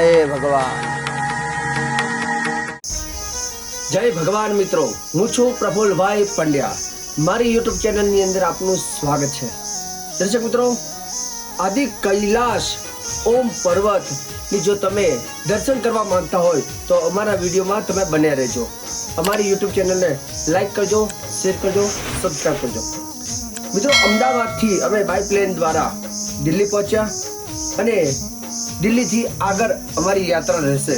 જય ભગવાન. જય ભગવાન મિત્રો, હું છું પ્રફુલભાઈ પંડ્યા. મારી યુટ્યુબ ચેનલની અંદર આપનું સ્વાગત છે. દર્શક મિત્રો, આદિ કૈલાશ ઓમ પર્વતની જો તમે દર્શન કરવા માંગતા હોય, તો અમારા વિડીયોમાં તમે બન્યા રહેજો. અમારી યુટ્યુબ ચેનલને લાઈક કરજો, શેર કરજો સબસ્ક્રાઈબ કરજો. મિત્રો, અમદાવાદથી અમે બાય પ્લેન દ્વારા દિલ્હી પહોંચ્યા અને દિલ્હીથી આગળ અમારી યાત્રા રહેશે.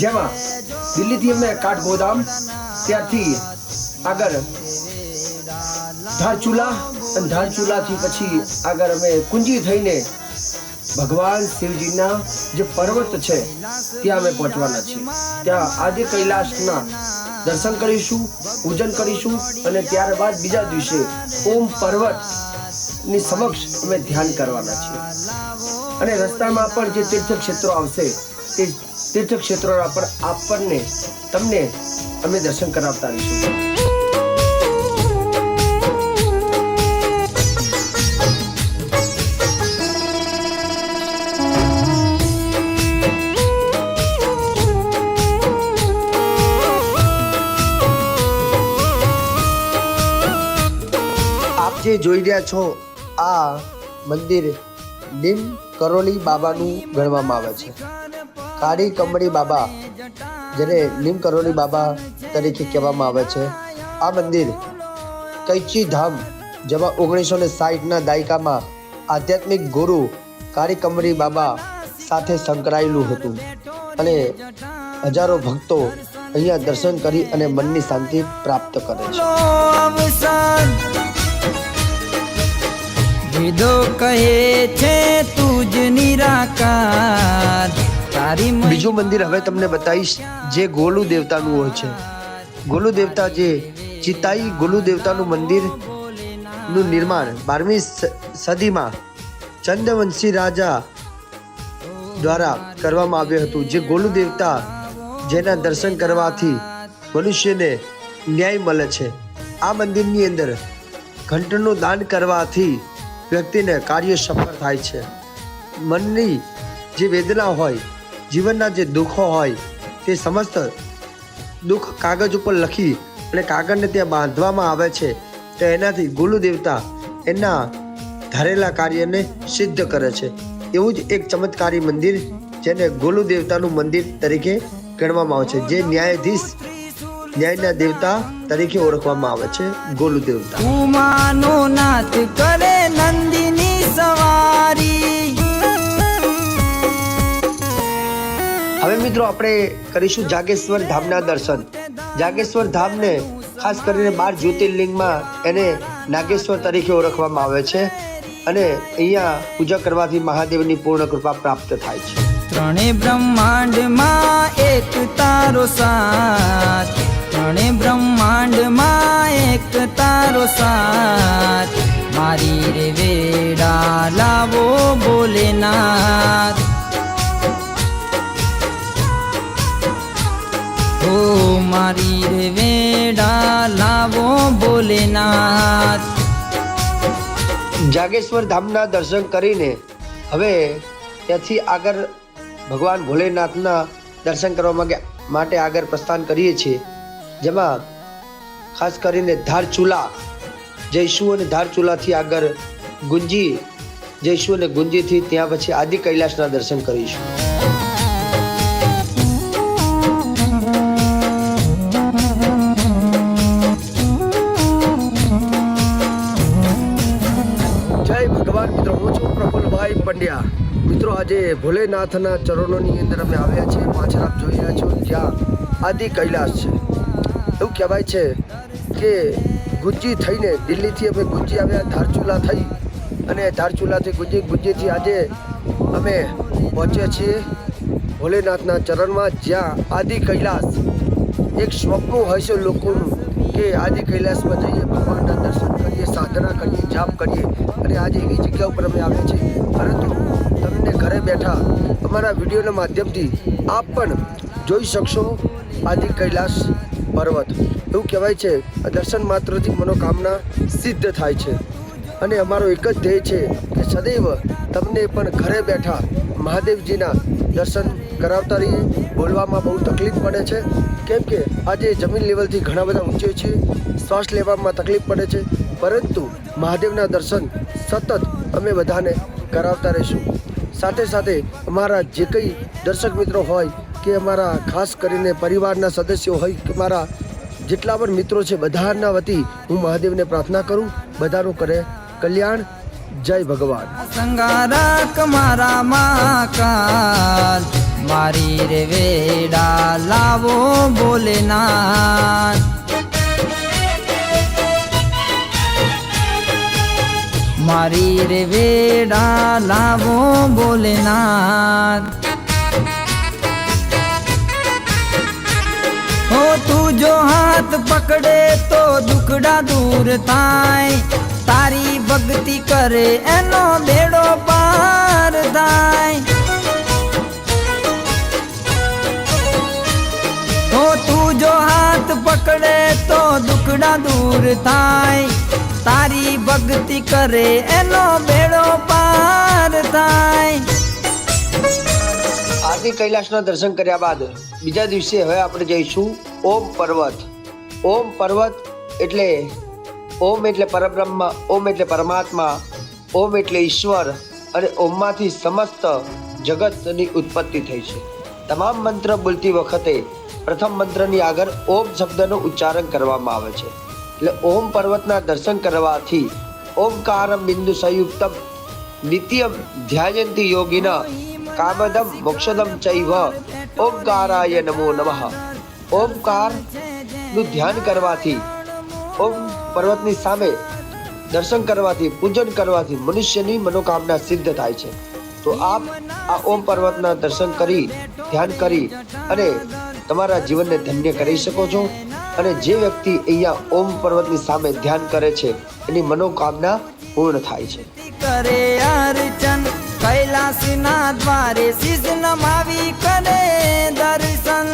જેમાં દિલ્હીથી અમે કાઠગોદામ ત્યાંથી આગળ ધારચુલા અને ધારચુલાથી પછી આગળ અમે કુંજી થઈને ભગવાન શિવજીના જે પર્વત છે, ત્યાં અમે પહોંચવાના છીએ. ત્યાં આદિ કૈલાસના દર્શન કરીશું, પૂજન કરીશું અને ત્યારબાદ બીજા દિવસે ઓમ પર્વતની સમક્ષ અમે ધ્યાન કરવાના છીએ. અને રસ્તામાં પણ જે તીર્થ ક્ષેત્રો આવશે, તે તીર્થક્ષેત્રોના પણ આપણને, તમને અમે દર્શન કરાવતા રહીશું. જે જોઈ રહ્યા છો, આ મંદિર નીમ કરોલી બાબાનું ગણવામાં આવે છે. કાળી કમળી બાબા, જેને નીમ કરોલી બાબા તરીકે કહેવામાં આવે છે. આ મંદિર કૈચી ધામ જેમાં ઓગણીસો ને સાહીઠના દાયકામાં આધ્યાત્મિક ગુરુ કાળી કમળી બાબા સાથે સંકળાયેલું હતું. અને હજારો ભક્તો અહીંયા દર્શન કરી અને મનની શાંતિ પ્રાપ્ત કરે છે. કહે છે નિરાકાર. બીજું મંદિર હવે તમને બતાવીશ, જે ગોલુ દેવતાનું હોય છે. ગોલુ દેવતા જે ચિતાઈ ગોલુ દેવતાનું મંદિરનું નિર્માણ બારમી સદીમાં ચંદવંશી રાજા દ્વારા કરવામાં આવ્યું હતું. જે ગોલુ દેવતા જેના દર્શન કરવાથી મનુષ્યને ન્યાય મળે છે. આ મંદિરની અંદર ઘંટનું દાન કરવાથી વ્યક્તિને કાર્ય સફળ થાય છે. મનની જે વેદના હોય, જીવનના જે દુઃખો હોય, તે સમસ્ત દુઃખ કાગજ ઉપર લખી અને કાગળને ત્યાં બાંધવામાં આવે છે. તો એનાથી ગુરુ દેવતા એના ધારેલા કાર્યને સિદ્ધ કરે છે. એવું જ એક ચમત્કારી મંદિર જેને ગોલુ દેવતાનું મંદિર તરીકે ગણવામાં આવે છે. જે ન્યાયાધીશ, ન્યાયના દેવતા તરીકે ઓળખવામાં આવે છે ગોલુ દેવતા કરે નંદિની સવારી. હવે મિત્રો આપણે કરીશું જાગેશ્વર ધામના દર્શન. જાગેશ્વર ધામને ખાસ કરીને બાર જ્યોતિર્લિંગમાં એને નાગેશ્વર તરીકે ઓળખવામાં આવે છે અને અહીંયા પૂજા કરવાથી મહાદેવની પૂર્ણ કૃપા પ્રાપ્ત થાય છે. ત્રણે બ્રહ્માંડમાં એક તારો સાથ. ત્રણે બ્રહ્માંડમાં એક તારો સાથ. મારી રે વેડા લાવો ભોલેનાથ. જાગેશ્વર ધામના દર્શન કરીને હવે ત્યાંથી આગળ ભગવાન ભોલેનાથના દર્શન કરવા માટે આગળ પ્રસ્થાન કરીએ છીએ. જેમાં ખાસ કરીને ધારચુલા જઈશું અને ધારચુલાથી આગળ ગુંજી જઈશું અને ગુંજીથી ત્યાં પછી આદિ કૈલાસના દર્શન કરીશું. ભગવાન, મિત્રો, હું છું પ્રફુલભાઈ પંડ્યા. મિત્રો, આજે ભોલેનાથના ચરણોની અંદર અમે આવ્યા છીએ. પાછળ આપ જોઈ રહ્યા છો. જ્યાં આદિ કૈલાસ છે. એવું કહેવાય છે કે ગુજ્જી થઈને દિલ્હીથી અમે ગુજ્જી આવ્યા, ધારચુલા થઈ અને ધારચુલાથી ગુજ્જી ગુજ્જીથી આજે અમે પહોંચ્યા છીએ ભોલેનાથના ચરણમાં, જ્યાં આદિ કૈલાસ એક સ્વપ્ન હોય છે લોકોનું કે આદિ કૈલાસમાં જઈએ ભગવાનના દર્શન સાધના કરીએ જાપ કરીએ અને આજે એવી જગ્યા ઉપર અમે આવ્યા છીએ. પરંતુ તમને ઘરે બેઠા અમારા વિડીયોના માધ્યમથી આપ પણ જોઈ શકશો આદિ કૈલાસ પર્વત. એવું કહેવાય છે, દર્શન માત્રથી મનોકામના સિદ્ધ થાય છે. અને અમારો એક જ ધ્યેય છે કે સદૈવ તમને પણ ઘરે બેઠા મહાદેવજીના દર્શન કરાવતા રહીએ. બોલવામાં બહુ તકલીફ પડે છે. કેમ કે આજે જમીન લેવલથી ઘણા બધા ઊંચે છીએ. શ્વાસ લેવામાં તકલીફ પડે છે. પરંતુ મહાદેવના દર્શન સતત અમે બધાને કરાવતા રહીશું. સાથે સાથે અમારા જે કંઈ દર્શક મિત્રો હોય કે અમારા ખાસ કરીને પરિવારના સદસ્યો હોય કે મારા જેટલા પણ મિત્રો છે, બધાના વતી હું મહાદેવને પ્રાર્થના કરું, બધાનું કરે કલ્યાણ. જય ભગવાન. સંગારક મારા મહાકાલ, મારી રે વેડા લાવો બોલેનાથ મારી રે વેડા લાવો બોલેનાથ હો, તું જો હાથ પકડે તો દુખડા દૂર થાય. તારી ભક્તિ કરે એનો બેડો પાર થાય. પકડે તો દુખડા દૂર થાય. તારી ભક્તિ કરે એનો બેડો પાર થાય. આદિ કૈલાસના દર્શન કર્યા બાદ બીજા દિવસે હવે આપણે જઈશું ઓમ પર્વત. ઓમ પર્વત એટલે ઓમ એટલે પરબ્રહ્મ, ઓમ એટલે પરમાત્મા, ઓમ એટલે ઈશ્વર અને ઓમમાંથી સમસ્ત જગતની ઉત્પત્તિ થઈ છે. તમામ મંત્ર બોલતી વખતે પ્રથમ મંત્રની આગળ ઓમ શબ્દનું ઉચ્ચારણ કરવામાં આવે છે. એટલે ઓમ પર્વતના દર્શન કરવાથી ઓમકારમ બિંદુ સંયુક્તમ નિત્યમ ધ્યાયંતિ યોગિના કામદમ મોક્ષદમ ચૈવ ઓમકારાય નમો નમઃ. ઓમકારનું ધ્યાન કરવાથી ઓમ પર્વતની સામે દર્શન કરવાથી, પૂજન કરવાથી મનુષ્યની મનોકામના સિદ્ધ થાય છે. તો આપ આ ઓમ પર્વતના દર્શન કરી, ધ્યાન કરી અને તમારા જીવનને ધન્ય કરી શકો છો અને જે વ્યક્તિ અહીંયા ઓમ પર્વતની સામે ધ્યાન કરે છે, એની મનોકામના પૂર્ણ થાય છે. કરે અર્ચન, કૈલાસના દ્વારે શીશ નમાવી કરે દર્શન.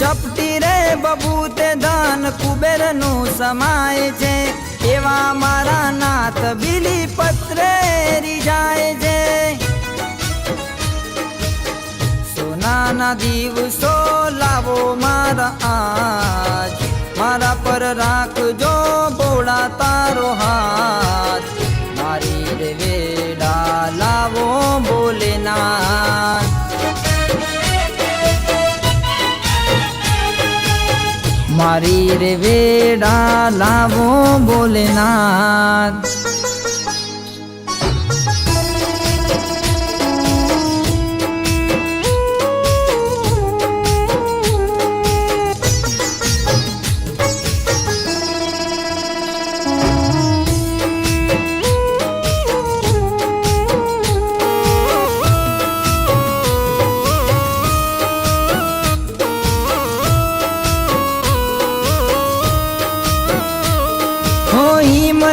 ચપટી રે બબૂતે ધન કુબેરનું સમાય છે, એવા મારા નાથ બીલી પત્રે રીજાય છે. સોનાના દિવસો લાવો મારા આજ. મારા પર રાખજો બોળા તારો હાથ. મારી રે વેડા લાવો બોલેનાથ મારી રે વેડા લાવો બોલેનાથ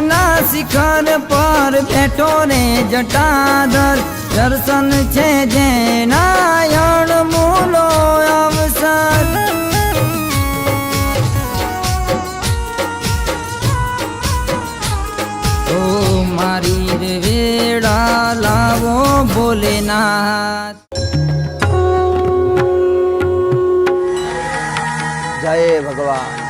હિમના શિખર પર બેઠો રે જટાધર દર્શન છે જે નાયણ મૂલો અવસર. ઓ મારી વેડા લાવો ભોલેનાથ. જય ભગવાન.